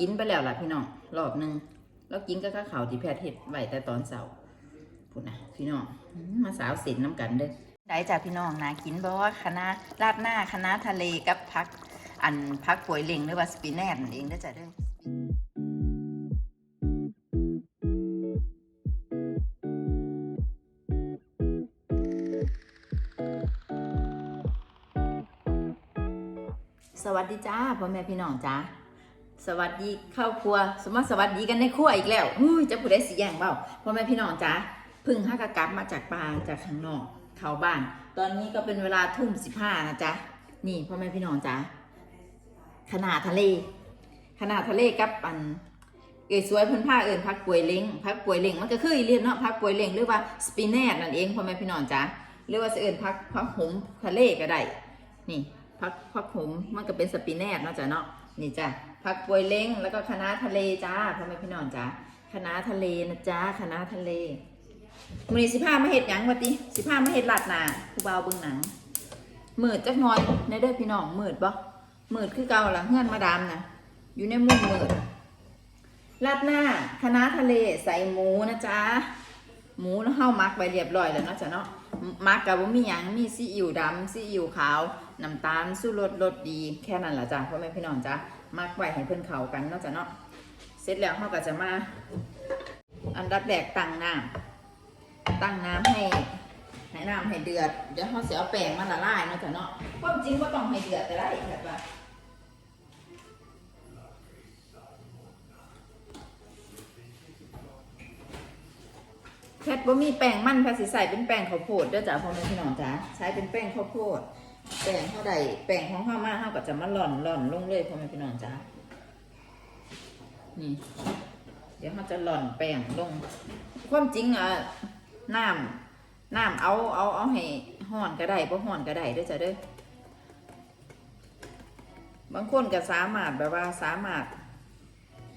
กินไปแล้วล่ะพี่น้องรอบหนึ่งเรากินก็ข้าวขาวที่แพทย์เฮ็ดไหวแต่ตอนเช้าพูดนะพี่น้องมาสาวสินน้ำกันเด้อได้จ้ะพี่น้องนะกินบ่ว่าคณะราดหน้าคณะทะเลกับพัก อันพักป่วยเล็งหรือว่าสปินแนทนั่นเองเด้จ้ะเด้อสวัสดีจ้าพ่อแม่พี่น้องจ้า สวัสดีเข้าวครัว สมมติสวัสดีกันในครัวอีกแล้วอุ้ยจะผู้ได้สีแยงเปล่าพ่อแม่พี่น้องจ้าพึ่งห้ากะกลับมาจากป่าจากข้างนอกเข้าบ้าน ตอนนี้ก็เป็นเวลาทุ่มสิบห้านะจ๊ะนี่พ่อแม่พี่น้องจ้าขนาดทะเล ขนาดทะเลกับอันเอยสวยเพิ่นผ้าเอิญพักป่วยเล้งพักป่วยเล้งมันก็คือเรียนเนาะพักป่วยเล้งหรือว่าสปินแนทนั่นเองพ่อแม่พี่น้องจ้าหรือว่าเอิญพักพักหมทะเลก็ได้นี่พักพักผมมันก็เป็นสปินแนทเนาะจ้ะเนาะนี่จ้ะ พักปวยเล้งแล้วก็คณะทะเลจ้าพ่อแม่พี่น้องจ้าคณะทะเลนะจ้าคณะทะเลมือนี้สิผ้ามาเห็ดหยังวะติสิผ้ามาเห็ดลาดหนาผู้บ่าเบิ่งหนังมืดจักน่อยในเด้อพี่น้องมืดบ่มืดคือเก่าล่ะเฮือนมาดามนะอยู่ในมุมมืดลาดหน้าคณะทะเลใส่หมูนะจ๊ะหมูแล้วเฮามักไว้เรียบร้อยแล้วเนาะจ้ะเนาะมักกับว่ามีหยังมีซีอิ๊วดำซีอิ๊วขาวน้ำตาลสู้รสรสดีแค่นั้นแหละจ้ะพ่อแม่พี่น้องจ้ะ มักไว้ให้เพิ่นเขากันนาะจ้ะเนาะเสร็จแล้วเราก็จะมา อันดับแรกตั้งน้ำตั้งน้ำให้ให้น้ำให้เดือดเดี๋ยวเราเสิเอาแป้งมาละลายนาะจ้ะเนาะความจริงว่าต้องให้เดือดแต่ได้แบบว่าแพทย์ว่ามีแป้งมันแพทย์สิใส่เป็นแป้งข้าวโพดเด้อจ้ะพ่อแม่พี่น้องจ้ะใช้เป็นแป้งข้าวโพด แป้งเท่าใดแป้งของข้าวมาเท่าก็จะมาหล่อนหล่อนลงเลยพ่อแม่พี่น้องจ้ะนี่ เดี๋ยวเขาจะหล่อนแป้งลง ความจริงอะน้ำน้ำเอาเอาเอาให้ห่อนก็ได้เพราะห่อนก็ได้ด้อจ้ะเด้อบางคนก็สามารถแบบว่าสามารถ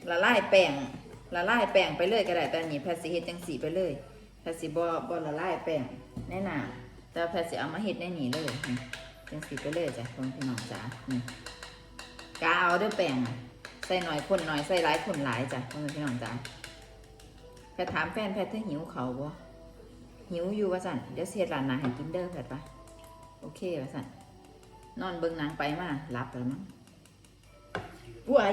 ละลายแป้งละลายแป้งไปเลยก็ได้แต่นนี้แพทย์สิเฮ็ดจังสีไปเลยแพทย์สิบ่บ่ละลายแป้งแน่นาแต่แพทย์สิเอามาเฮ็ดในนี้เลย จังสีไปเลยจ้ะคนพี่น้องจ๋านี่กาเอาเด้วยแป้งใส่หน่อยคนหน่อยใส่หลายคนหลายจ้ะคนพี่น้องจ๋าแพทถามแฟนแพทย์เธอหิวเขาวบ่หิวอยู่ว่าสั่นเดี๋ยวสิเฮ็ดร้านอาหารให้กินเด้อแพทย์ปะโอเคว่าสั่นนอนเบิ่งหนังไปมาหลับแล้วมั้งป่วย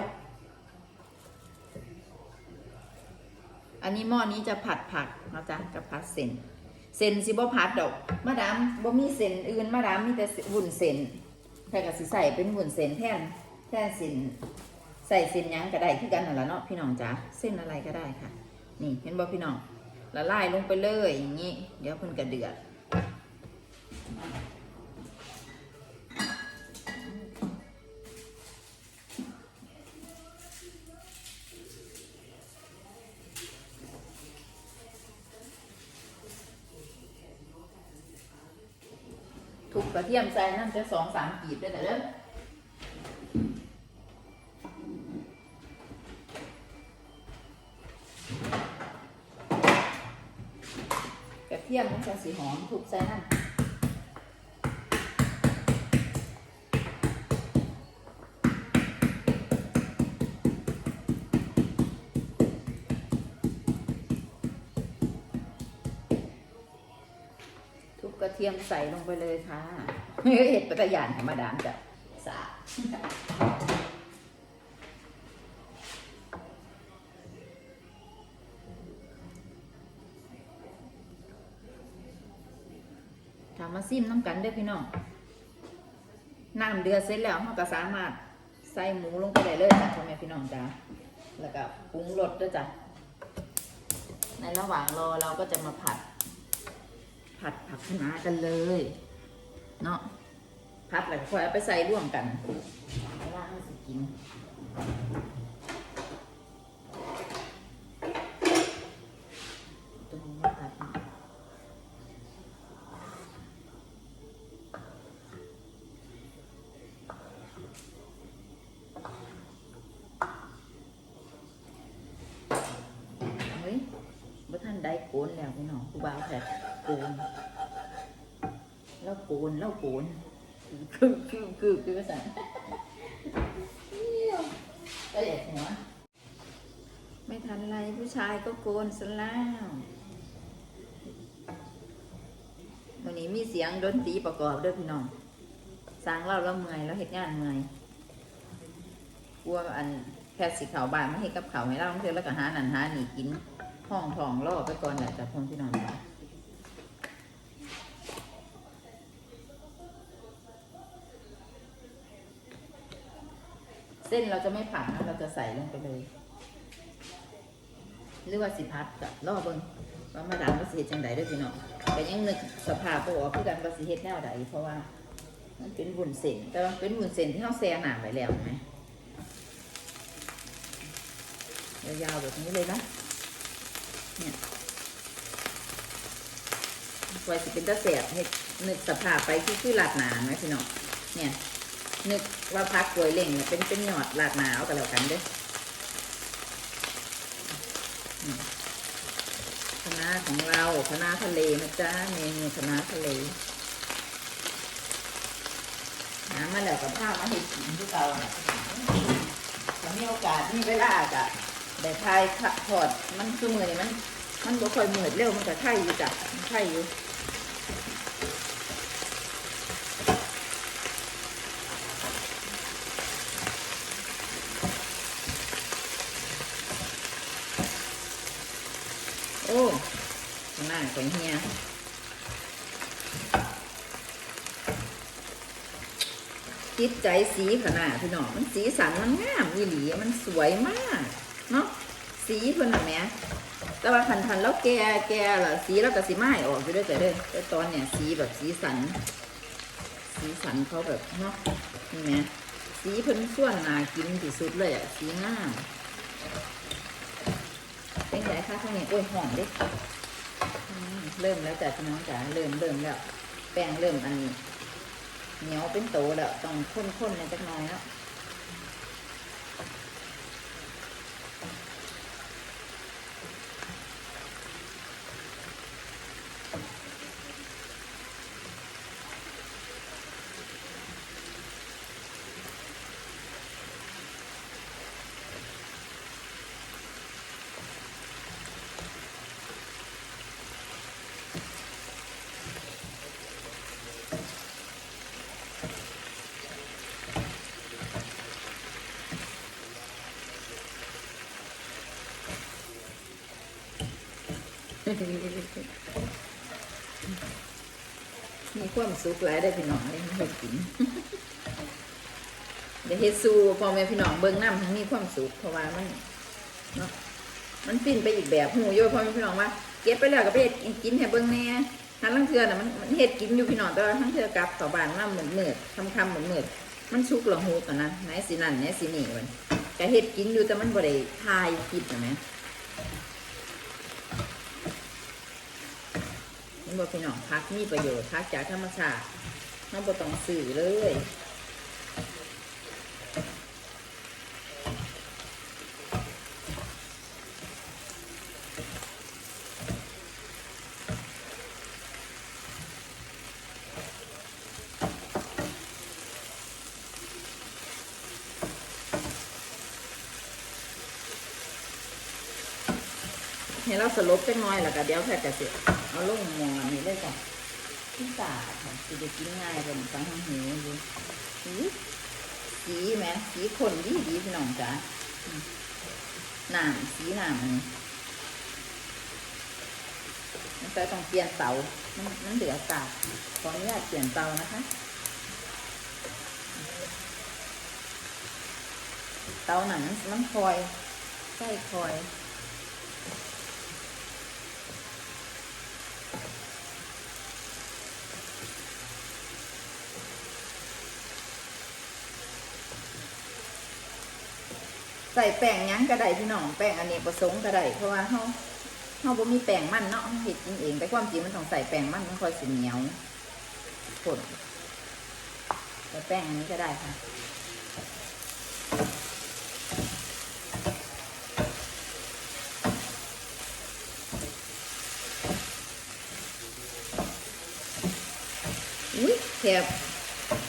อันนี้หม้อนี้จะผัดผักนะจ๊ะกับผัดเส้น เส้นสิบ่พัดดอก มาดามบ่มีเส้นอื่นมาดามมีแต่หุ่นเส้นแต่ก็สิใส่เป็นหุ่นเส้นแทนแทนเส้นใส่เส้นยังก็ได้คือกันนั่นแหละเนาะพี่น้องจ๋าเส้นอะไรก็ได้ค่ะ นี่เห็นบ่พี่น้องละลายลงไปเลยอย่างนี้ เดี๋ยวเพิ่นกระเดือด เทียมใส่นั่นจะสองสามกีบได้แต่เด้อกระเทียมมันจะสีหอมถูกใส่นั่นทุบกระเทียมใส่ลงไปเลยค่ะ เห็ดปัตยานธรรมดามจะสะอาดถามาซิมน้ำกันเด้อพี่น้อง น้ำเดือดเสร็จแล้วเราก็สามารถใส่หมูลงไปได้เลยจ้ะพ่อแม่พี่น้องจ้าแล้วก็ปรุงรสด้วยจ้ะ ในระหว่างรอเราก็จะมาผัด ผัดผักคะน้ากันเลย เนาะพัดแล้วค่อยเอาไปใส่ร่วมกันเวลาเราสิกินตรงนี้ตัดมาเฮ้ยบ่ท่านได้โกนแล้วพี่น้องกูบาวแผดโกน โกนแล้วโกนคือคือคือคือสั่นก็อยากหัวไม่ทันไรผู้ชายก็โกนซะแล้ววันนี้มีเสียงดนตรีประกอบด้วยพี่น้องสร้างเราแล้วเมื่อยแล้วเฮ็ดงานเมื่อยกลัวอันแค่สิเขาบานมาให้กับเขาให้เราเพื่อแล้วก็หานันหานี่กินห้องทองล่อไปก่อนแหละจากพงพี่น้องจ้ะ เส้นเราจะไม่ผัดนะเราจะใส่ลงไปเลย หรือว่าสิพัดกับล่อเบิ่งว่ามาดามว่าสิเฮ็ดจังใดด้วยพี่น้องแต่ยังนึกสภาพบ่ออกคือกันว่าสิเฮ็ดแนวใดเพราะว่ามันเป็นวุ้นเส้นแต่ว่าเป็นวุ้นเส้นที่เราแช่น้ำไว้แล้วไหมยาวๆแบบนี้เลยนะเนี่ยไว้สิเป็นตะเสียบให้นึกสภาพไปที่คือลาดหนาไหมพี่น้องเนี่ย นึกว่าพักกล้วยเล่งเนี่ยเป็นเป็นหยอดลาดหนาเอากันแล้วกันเด้อคณะของเราคณะทะเลนะจ๊ะเมนูคณะทะเลหามาแล้วกับข้าวมาเห็ดกินที่เราเนี่ยถ้ามีโอกาสมีเวลาก็ได้ทายขัดถอดมันคือมือนี่มัน มันบ่ค่อยมืดเร็วมันก็ไข่อยู่จ้ะไข่อยู่ หน้าของเฮียจิตใจสีขนาดพี่น้องมันสีสันมันงามอีหลีมันสวยมากเนาะสีเพิ่นน่ะแม่แต่ว่าคันทันแล้วแกแกล่ะสีแล้วก็สีไม้ออกอยู่ด้วยแต่เด้อแต่ตอนเนี่ยสีแบบสีสัน สีสันเขาแบบเนาะนี่แหมสีเพิ่นส่วนนากินที่สุดเลยอะสีงาม เป็นไงคะข้างนี้โอ้ยหอมดิเริ่มแล้วจ้ะพี่น้องจ๋าเริ่มเริ่มแล้ว แป้งเริ่มอันนี้เหนียวเป็นโตแล้วต้องข้นๆในอยจักหน่อยแล้ว มีความสุขหลายได้พี่น้องเลยเฮ็ดกินเดี๋ยวเฮ็ดสู่พ่อแม่พี่น้องเบิ่งน้ำทั้งมีความสุขเพราะว่ามันเนาะมันฟินไปอีกแบบหูโยพ่อแม่พี่น้องว่าเก็บไปแล้วก็ไปเฮ็ดกินให้เบิ่งแหน่ทั้งลังเทือน่ะมันมันเฮ็ดกินอยู่พี่น้องแต่ว่าทั้งเทือกลับต่อบานมาเหมือนเมืดคำคำเหมือนเมืดมันชุกหละหูกันนะไหนสินั่นไหนสินี่วันก็เฮ็ดกินอยู่แต่มันบ่ได้ทายคลิปนะแหม นี่บอกพี่น้องพักมีประโยชน์พักจากธรรมชาติน้องบ่ต้องสื่อเลยให้เราสลบจังน้อยแล้วก็เดี๋ยวแค่จะเสร็จ เอาลงหมอนี่เลยก่อนที่ตาค่ะจะได้กินง่ายเป็นฟังทางหูอยู่สีสีแหมสีคนดีดีพี่น้องจ้ะอืมน้ำสีน้ำอันนี้มันจะต้องเปลี่ยนเตามันมันเหลือกาดขออนุญาตเปลี่ยนเตานะคะเตาหนังมันคอยใช่คอย ใส่แป้งยังก็ไดพี่น้องแป้งอันนี้ผสมก็ไดเพราะว่าเฮาเฮาบ่มีแป้งมันเนาะเฮ็ดกินเอง แต่ความจริงมันต้องใส่แป้งมันมันค่อยสิเหนียวข้นแต่แป้งอันนี้ก็ได้ค่ะอุ้ยแค่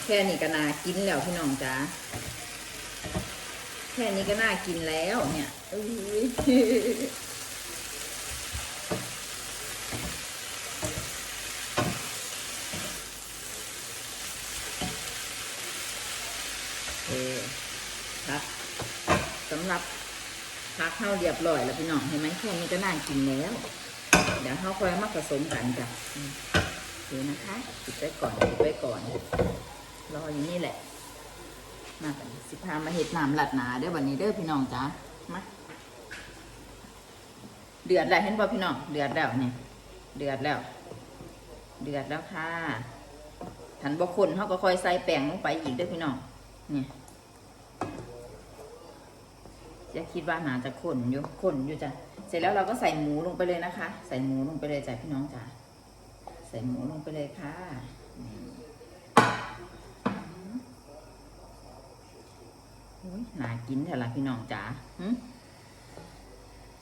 แค่นี้ก็น่ากินแล้วพี่น้องจ๋า ค่ค่นี้ก็น่ากินแล้วเนี่ยเออครับสำหรับพักเข้าเรียบร้อยแล้วพี่น้องเห็นไหมแค่นี้ก็น่ากินแล้ว เดี๋ยวเขาค่อยมาผสมกันจ้ะอืมโอนะคะปิดไว้ก่อนปิดไว้ก่อน รออยู่นี่แหละ มาบัดนี้สิพามาเห็ดน้ำหลัดหนาเด้อวันนี้เด้อพี่น้องจ้ามาเดือดแล้วเห็นป่พี่น้องเดือดแล้วเนี่ยเดือดแล้ว เดือดแล้วค่ะหันบกคนเขาก็คอยใส่แป้งลงไปอีกเด้อพี่น้องนี่จะคิดว่าหนาจะขนอยู่ขนอยู่จ้ะเสร็จแล้วเราก็ใส่หมูลงไปเลยนะคะ ใส่หมูลงไปเลยจ้ะพี่น้องจ้าใส่หมูลงไปเลยค่ะนี่ อุ๊ยน่ากินแท้ละพี่น้องจ๋า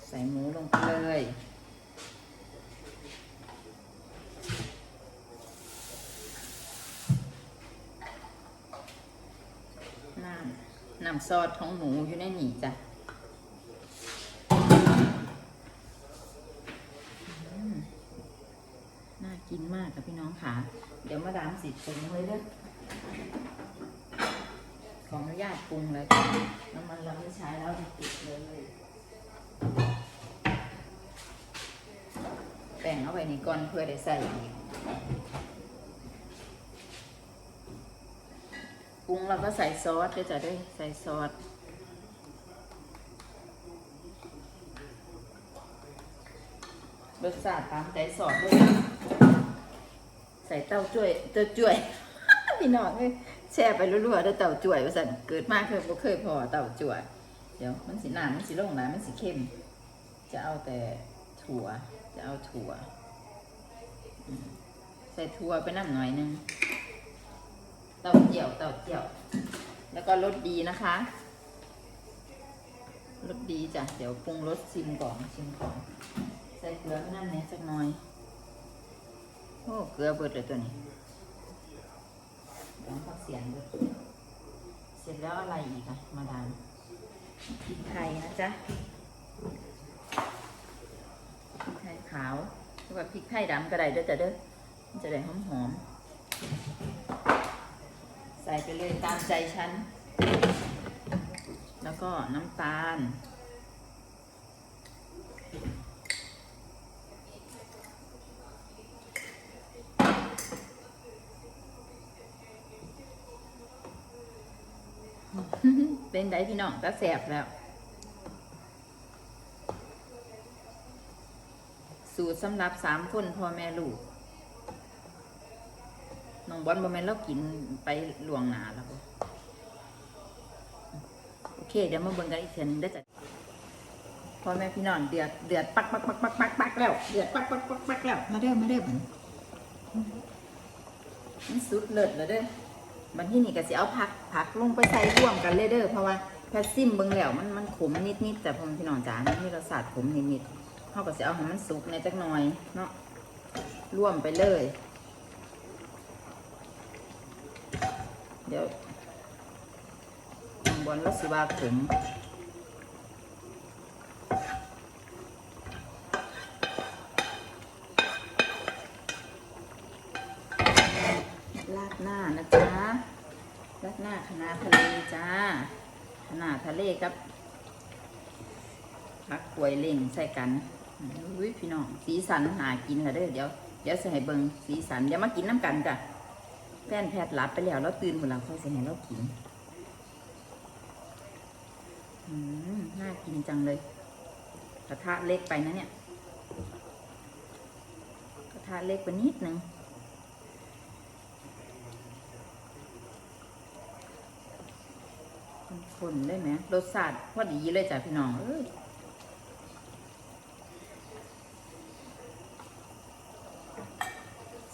ใส่หมูลงไปเลยน้ำน้ำซอสของหมูอยู่ในนี่จ้ะน่ากินมากค่ะพี่น้องค่ะ เดี๋ยวมาดามสิปรุงเลยเด้อ ขออนุญาตปรุงเลยน้ำมันเราไม่ใช้แล้วติดเลยแป้งเอาไว้ในก้อนเพื่อได้ใส่ปรุงเราก็ใส่ซอสด้วยจ้ะด้ใส่ซอสรสชาติตามใจสอดด้วยนะใส่เต้าจ้วยเต้าจ้วยพี่น้องเอ้ย แช่ไปรัวๆเด้อเต่าจ่วยว่าสั่นเกิดมาเคยบ่เคยพอเต่าจ่วย เดี๋ยวมันสีหน้ำมันสีลงหน้ำมันสีเข้ม จะเอาแต่ถั่ว จะเอาถั่ว ใส่ถั่วไปน้ำหน่อยหนึง เต่าเจียวเต่าเจียว แล้วก็รสดีนะคะรสดีจ้ะ เดี๋ยวปรุงรสชิมก่อนชิมก่อน ใส่เกลือไปน้ำเนี้ยสักหน่อย โอ้ เกลือเบิดเลยตัวนี้ ต้องฟังเสียงด้วยเสร็จแล้วอะไรอีกอะมาดามพริกไทยนะจ๊ะพริกไทยขาวหรือว่าพริกไทยดำก็ได้เด้อแต่เด้อมันจะได้หอมหอมๆใส่ไปเลยตามใจฉัน แล้วก็น้ำตาล เป็นไดพี่น้องตาแสบแล้ว สูตรสำหรับสามคนพ่อแม่ลูกน้องบอลบอแม่นเรากินไปล่วงหนาแล้วบ่โอเค เดี๋ยวมาเบิ่งกันอีกเทียหนึงได้อจ้ะพ่อแม่พี่น้องเดือดเดือดปักปักปักปักปักปักแล้วเดือดปักปักปักปักแล้วมาเด้อมาเด้อบัดนี้มันสุดเลิศแล้วเด้อบันที่นี่ก็สิเอาผัก ผักลงไปใส่ร่วมกันเลยเด้อเพราะว่าแพทซิมเบิ่งแล้วมันมันขมนิดๆแต่พอพี่น้องจ๋ามันมีรสชาติขมนิดๆเขาก็จะเอาให้มันสุกในจักหน่อยเนาะร่วมไปเลย เดี๋ยวบนรสสิว่าขมราดหน้านะจ๊ะ รัด หน้าคณะทะเลจ้าคณะทะเลกับผักกล้วยเล่งใส่กันอุ้ยพี่น้องสีสันหากินละเด้อเดี๋ยวเดี๋ยวใส่เบิงสีสันเดี๋ยวมากินน้ำกันจ้ะแฟนแพทย์หลับไปแล้วเราตื่นหมดแล้วค่อยใส่ให้เรากินอืมน่ากินจังเลยกระทะเล็กไปนะเนี่ยกระทะเล็กไปนิดนึง คนได้ไหมรสชาติพอดีเลยจ้ะพี่น้องเอ้ย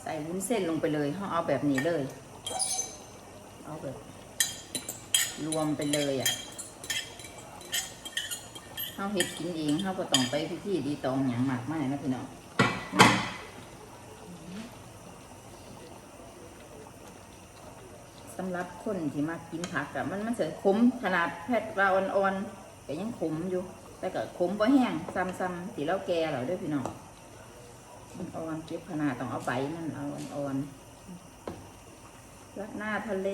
ใส่วุ้นเส้นลงไปเลยเขาเอาแบบนี้เลย เอาแบบ รวมไปเลยอะเขาเฮ็ดกินเองเขาก็ต้องไปพิธีดีตองอย่างมากมายนะพี่น้องำหรับคนที่มากินผักอะมันมันจะขมขนาดแพทย์ว่าอ่อนๆก็ยังขมอยู่ แต่ก็ขมบ่แห้งซ้ำๆที่เราแก่แล้วเด้วยพี่น้องมันอ่อนเก็บขนาดต้องเอาใบมันเอาอ่อนๆรัดหน้าทะเล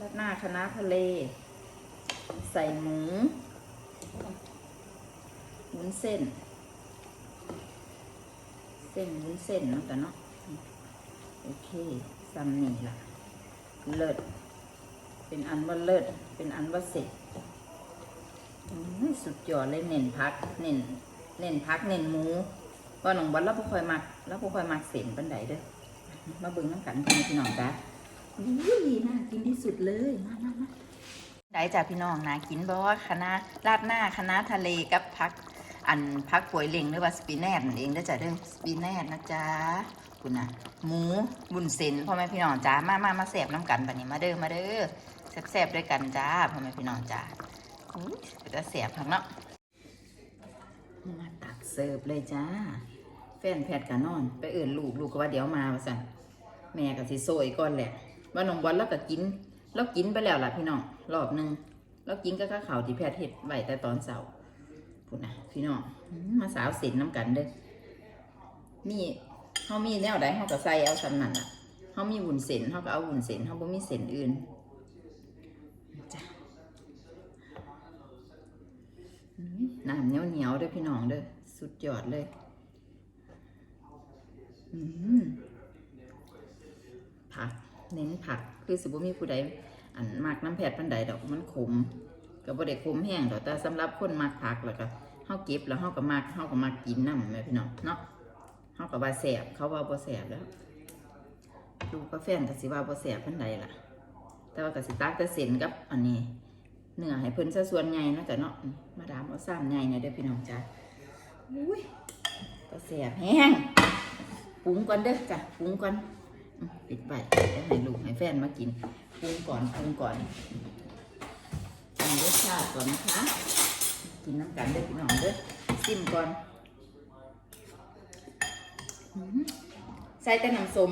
รัดหน้าคณะทะเล ใส่หมูวุ้นเส้น เส้นวุ้นเส้นเนาะแต่เนาะโอเคซัมนี่ล่ะ เลิศ เป็นอันว่าเลิศ เป็นอันว่าเสร็จอื้อสุดยอดเลยเน้นพัก เน้นเน้นพักเน้นหมูก็หนองบอลแล้วพวกคอยมัก แล้วพวกคอยมักเส้นปันไดเด้อมาเบิ่งน้ำกันกันพี่น้องจ้าอุ้ยน่ากินที่สุดเลยมามามาได้จ้าพี่น้องนะกินบ่คณะราดหน้าคณะทะเลกับพัก อันพักป่วยเล็งหรือว่าสปีแนทนั่นเองเด้อจ้ะเด้อสปีแนทนะจ๊ะ คุณน่ะ หมูบุญเส้นพ่อแม่พี่น้องจ้ามามามาแสบน้ำกันบัดนี้มาเด้อมาเด้อแสบๆด้วยกันจ้าพ่อแม่พี่น้องจ้าอุ้ยจะแสบทั้งเนาะมาตักเสิร์ฟเลยจ้า แฟนแพทย์กันนอน ไปเอื่นลูกลูกก็ว่าเดี๋ยวมาสั่นแม่ก็สิโซยก่อนแหละว่าน้องบอลแล้วก็กินแล้วกินไปแล้วล่ะพี่น้องรอบหนึงแล้วกินก็ข้าวขาวที่แพทย์เห็ดไหวแต่ตอนเสาร์พูดนะพี่น้องมาสาวเสินน้ำกันเด้อมี เขามีแนวใดเขาก็ใส่เอาสำนันอะเขามีวุ้นเส้นเขาก็เอาวุ้นเส้นเขาบ่มีเส้นอื่นจ้ะน้ำเหนียวเหนียวๆด้อพี่น้องเด้อสุดยอดเลยอืมผักเน้นผักคือสิบ่มีผู้ใดอันมากน้ำแผดปันใดดอกมันขมก็บ่ได้ขมแห้งดอกแต่สำหรับคนมักผักแล้วก็เฮาเก็บแล้วเฮาก็มักเฮาก็มักกินนำแม่พี่น้องเนาะ เฮาก็ว่าแซ่บเขาว่าบ่แซ่บแล้วลูกกับแฟนก็สิว่าบ่แซ่บปานใดล่ะ แต่ว่าก็สิตักแต่เส้นกับอันนี้เนื้อให้เพิ่นซะส่วนใหญ่นะจ้ะเนาะมาดามเอาซ้ำใหญ่น่ยเด้อพี่น้องจ้าอุ้ยก็แซ่บแห้งปรุงก่อนเด้อจ้ะปรุงก่อนปิดไปจะให้ลูกให้แฟนมากินปรุงก่อนปรุงก่อนปรุงรสชาติก่อนนะคะกินน้ำกันเด้อพี่น้องเด้อซิมก่อน ใส่แต่น้ำส้ม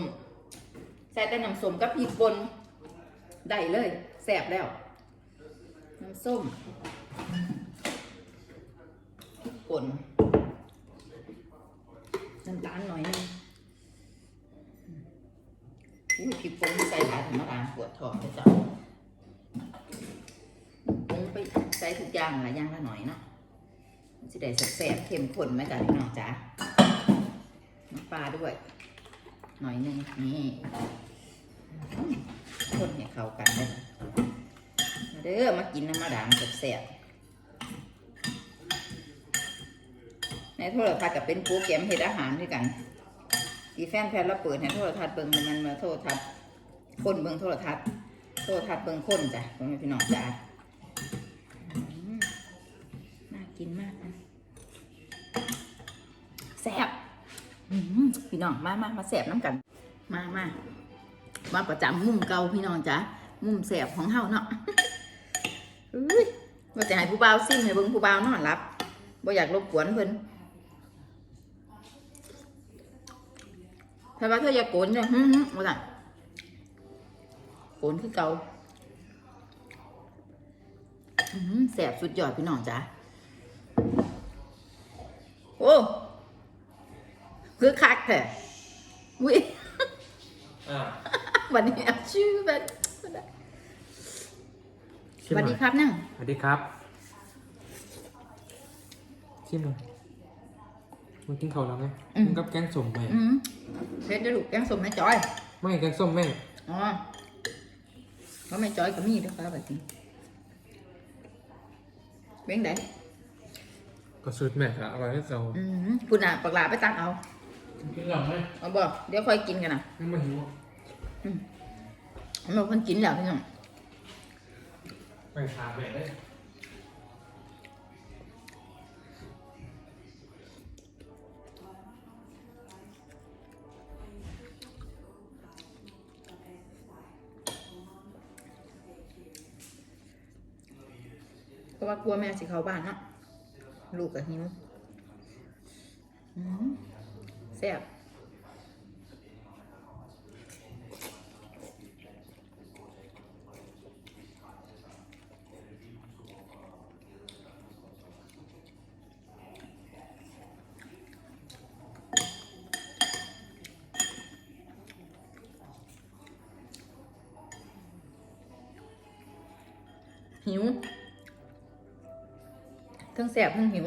ใส่แต่น้ำส้มกับพริกป่นได้เลยแซ่บแล้ว น้ำส้มพริกป่นน้ำตาลหน่อยนึงอุ้ยพริกป่นใส่หลายธรรมดาปวดท้องจะจับปรุงไปใส่ทุกอย่างละอย่างละหน่อยเนาะมันจะได้แซ่บเข้มข้นไหมจ๊ะพี่น้องจ๊ะ น้ำปลาด้วย หน่อยนึงนี่อืมคนให้เข้ากันเลยมาเด้อมากินน้ำมาดามแซ่บๆในโทรทัศน์กับเป็นโปรแกรมเฮ็ดอาหารด้วยกันอีแฟนแฟนเราเปิดให้โทรทัศน์เบิ่งมันมาโทรทัศน์คนเบิ่งโทรทัศน์โทรทัศน์เบิ่งคนจ้ะพ่อแม่พี่น้องจ้ะน่ากินมากนะแซ่บ พี่น้องมามามาแซ่บน้ำกัน มามามาประจำมุมเก่าพี่น้องจ้ะมุมแซ่บของเฮาเนาะอุ้ยว่าจะให้ผู้บ่าวซิ่งให้เบิ่งผู้บ่าวนอนหลับบ่อยากรบกวนเพิ่นถ้าว่าเธออย่าโกนเนี่ยฮึฮึว่าสั่นโกนคือเก่าแสบสุดยอดพี่น้องจ้ะโอ้ คือคักแท้วิอ่าวันนี้เอาชื่อแบบสชิมหวัสน่ดีอยครับนั่งสวัสดีครับ ชิมหน่อยมันกินข้าวแล้วไหมมันกับแกงส้มไหมอืมเพชรจะลูกแกงส้มแม่จอย ไม่แกงส้มแม่อ๋อก็แม่จอยก็มีด้วยครับแบบนี้เบ้งไดก็สูตรแม่อะอร่อยที่สุดอืมคุณอะปากหลาไปตักเอา กินหลังไหมเอาบ่เดี๋ยวค่อยกินกันนะยังไม่หิวเราเพิ่นกินแล้วพี่น้องไปถามแม่ได้เพราะว่ากลัวแม่สิเข้าบ้านเนาะลูกกับหิวอืม แซ่บหิวทั้งแสบทั้งหิว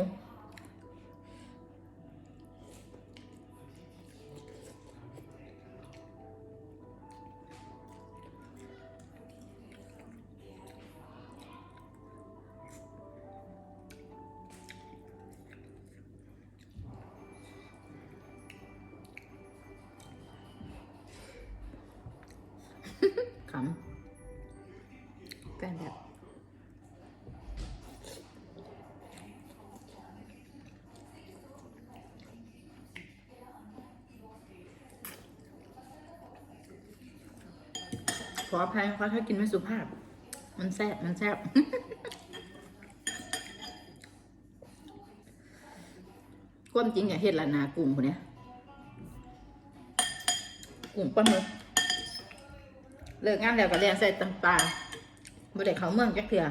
ออภัยนะคะถ้ากินไม่สุภาพ มันแซ่บมันแซ่บความจริงอย่าเฮ็ดละนากลุ่มคนเนี้ยกลุ่มป้าหมึกเลิกงานแล้วก็เรียนใส่ตังปลาบ่ได้เขาเมืองจักเถื่อ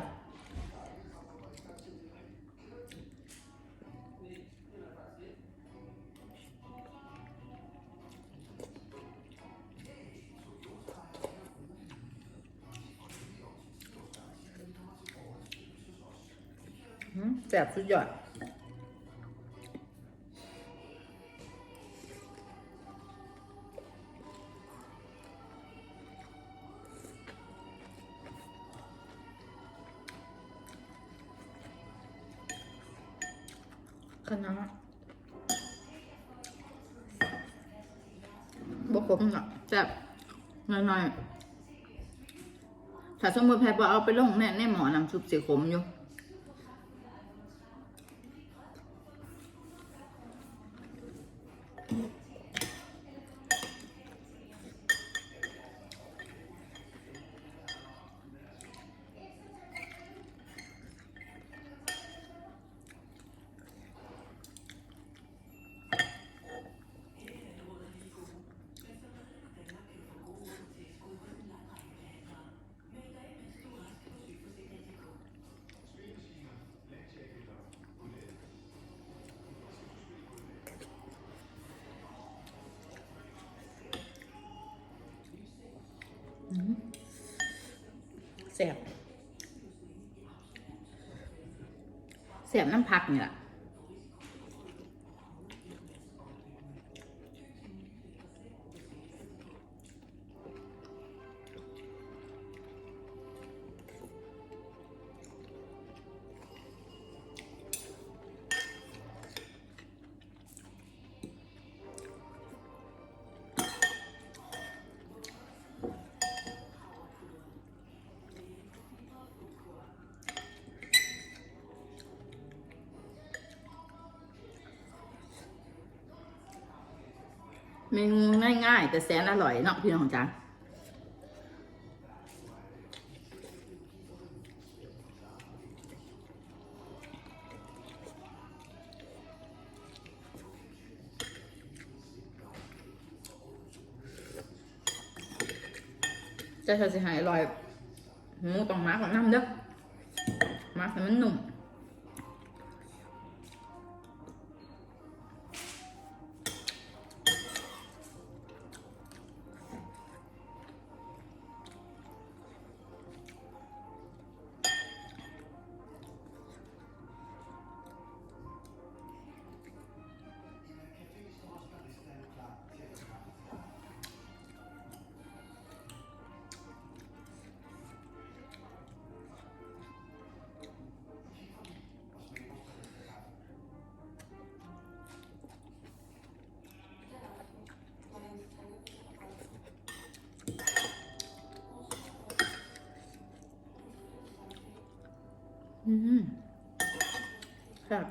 แซ่บสุดยอดคณะบกผมหรอกแบบน้อยๆถ้าสมมติแพทย์ว่าเอาไปลงแน่แน่หมอน้ำซุปสีขมอยู่ แสบแสบน้ำผักนี่แหละ เมนูง่ายๆ แต่แสนอร่อยเนาะพี่น้องจ๋าจะถ้าสิหายอร่อยหมูต้องมาของน้ำเด้อมาให้มันหนุ่ม อืมครับ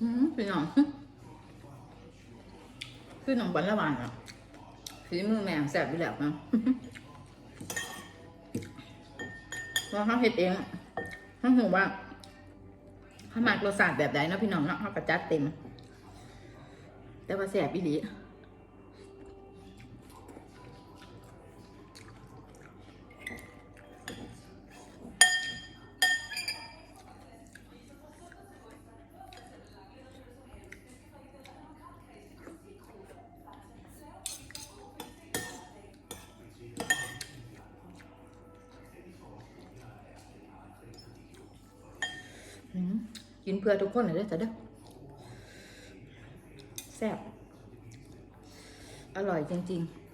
อืมเป็นหยัง ฝีมือแมงแสบไปแล้วนะเพราะเขาเห็ดเองเขาหูว่าเขาหมักรสชาติแบบใดเนาะพี่น้องเนาะเขากระจัดเต็ม แต่ว่าแสบอีหลี พื่อทุกคนเลยเด้อจ้ะเด้อแซ่บอร่อยจริง ๆ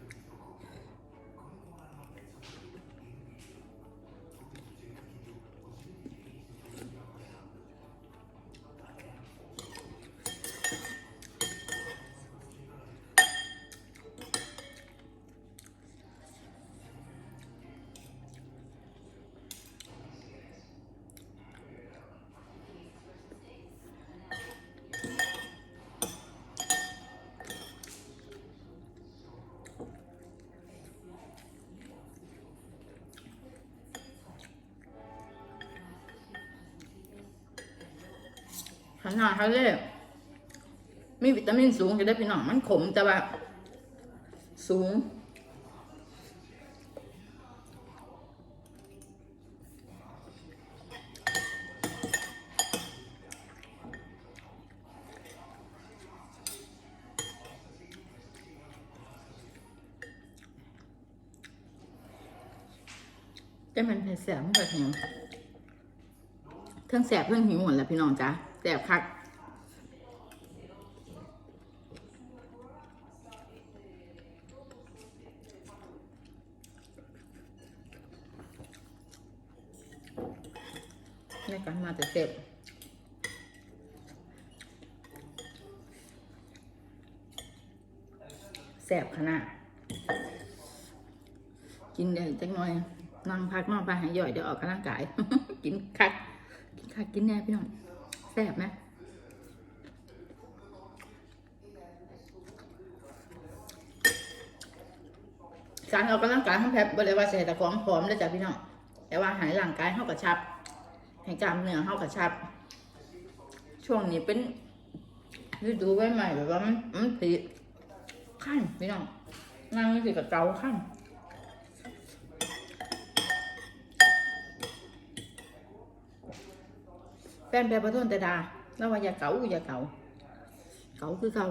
นาเขาเลยมีวิตามินสูงจะได้พี่น้องมันขมแต่ว่า สูง แต่มันเผ็ดแสบมันก็หิวทั้งแสบเทั้งหิวหมดแล้วพี่น้องจ้ะแสบคัก ในการมาแต่เจ็บแสบขนาด กินได้จักหน่อย นั่งพักนอนไปหา ย่อยเดี๋ยวออกกำลังกาย กินคักกินคักกินแน่พี่น้องแสบไหมการออกกำลังกายของแพทย์บริวารเสแต่ของผอมเลยจ้ะพี่น้องแต่ว่าหายร่างกายเข้ากระชับให้กล้ามเนื้อเข้ากระชับ ช่วงนี้เป็นฤดูใบใหม่แบบว่ามันมันผีขั้นพี่น้องนั่งสิกับเกาขั้น แฟนแปรประทนแต่ดาแล้วว่าอย่าเก่าอย่าเก่าเก่าคือเกา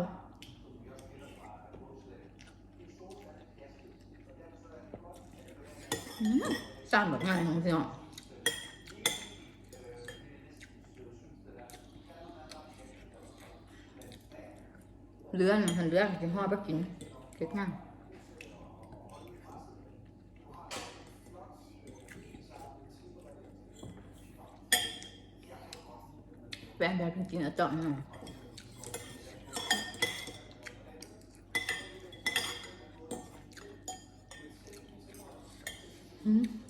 สร้างแบบง่ายของพี่น้องเลือนหันเลือนกินห่อไปกินเก็บง่าย แฟนแบบจริงๆอะจอมหน่อ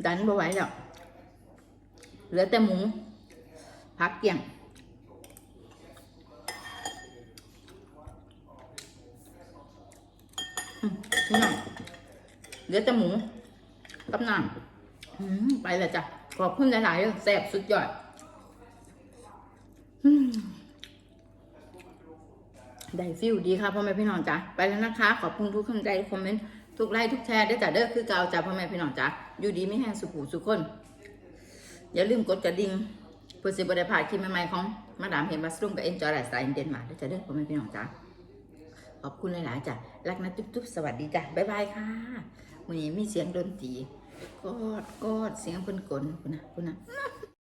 ดันบ่ไหวแล้วเหลือแต่หมูพักเกี่ยงอืมพี่น้องเหลือแต่หมูกับน้ำไปแล้วจ้ะขอบคุณหลายๆแซ่บสุดยอด ได้ฟิลดีค่ะพ่อแม่พี่น้องจ้ะไปแล้วนะคะ ขอบคุณทุกคำใจทุกคอมเมนต์ทุกไลค์ทุกแชร์ด้วยจ้ะเด้อคือเกาจ้ะพ่อแม่พี่น้องจ้ะอยู่ดีไม่แห้งสุขูสุขคน อย่าลืมกดกระดิ่งเพื่อสิบได้พลาดคลิปใหม่ๆของมาดามเห็นมาสรุ่มกับเอ็นจอยไลฟ์สไตล์เดนมาร์กด้วยจ้ะเด้อพ่อแม่พี่น้องจ้ะขอบคุณหลายๆจ้ะรักนะจุ๊บๆสวัสดีจ้ะบ๊ายบายค่ะวันนี้มีเสียงดนตรีกอดกอดเสียงเพิ่นกลนคุณนะคุณนะ